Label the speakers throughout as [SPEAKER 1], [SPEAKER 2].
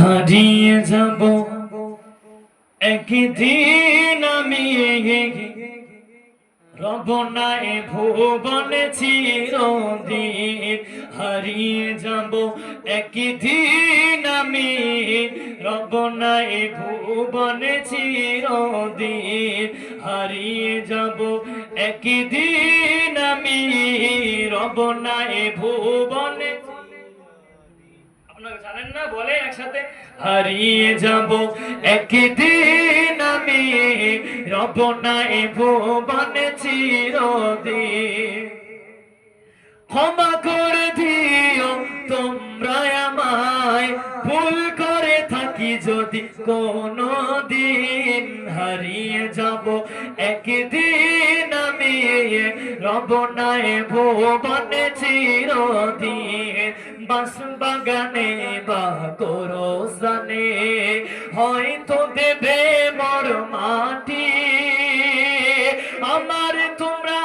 [SPEAKER 1] হারিয়ে যাব। একদিন আমি রবনায় ভুবনে চিরদিন হারিয়ে যাব। একদিন আমি রবনায় ভুবনে চিরদিন হারিয়ে যাব। একদিন আমি রবনায় ভুবনে জানেন না? বলে একসাথে, হারিয়ে যাব একদিন আমি। রব নাই ভুবনে চিরদিন। ক্ষমা করে দিও তোমরা আমায়। ভুল করে থাকি যদি কোনো দিন হারিয়ে যাব একদিন আমি রব নাই ভুবনে চিরদিন। বাস বাগানে বা করো জানে, হয়তো দেবে মর মাটি। আমার তোমরা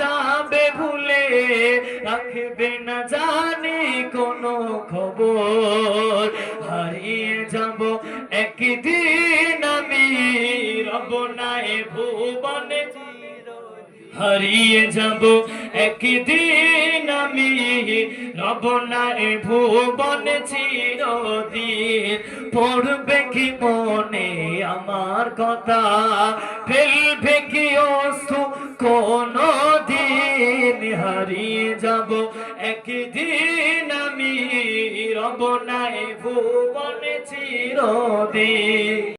[SPEAKER 1] যাবে ভুলে, রাখবে না জানি কোনো খবর। হারিয়ে যাব একদিন আমি, রব নাই ভুবনে হারিয়ে যাব একদিন আমি। রব নাই ভুবনে চিরদিন। পড়বে কি মনে আমার কথা? ফেলবে কি অস্তু কোন দিন হারিয়ে যাব একদিন আমি। রব নাই ভুবনে চিরদিন।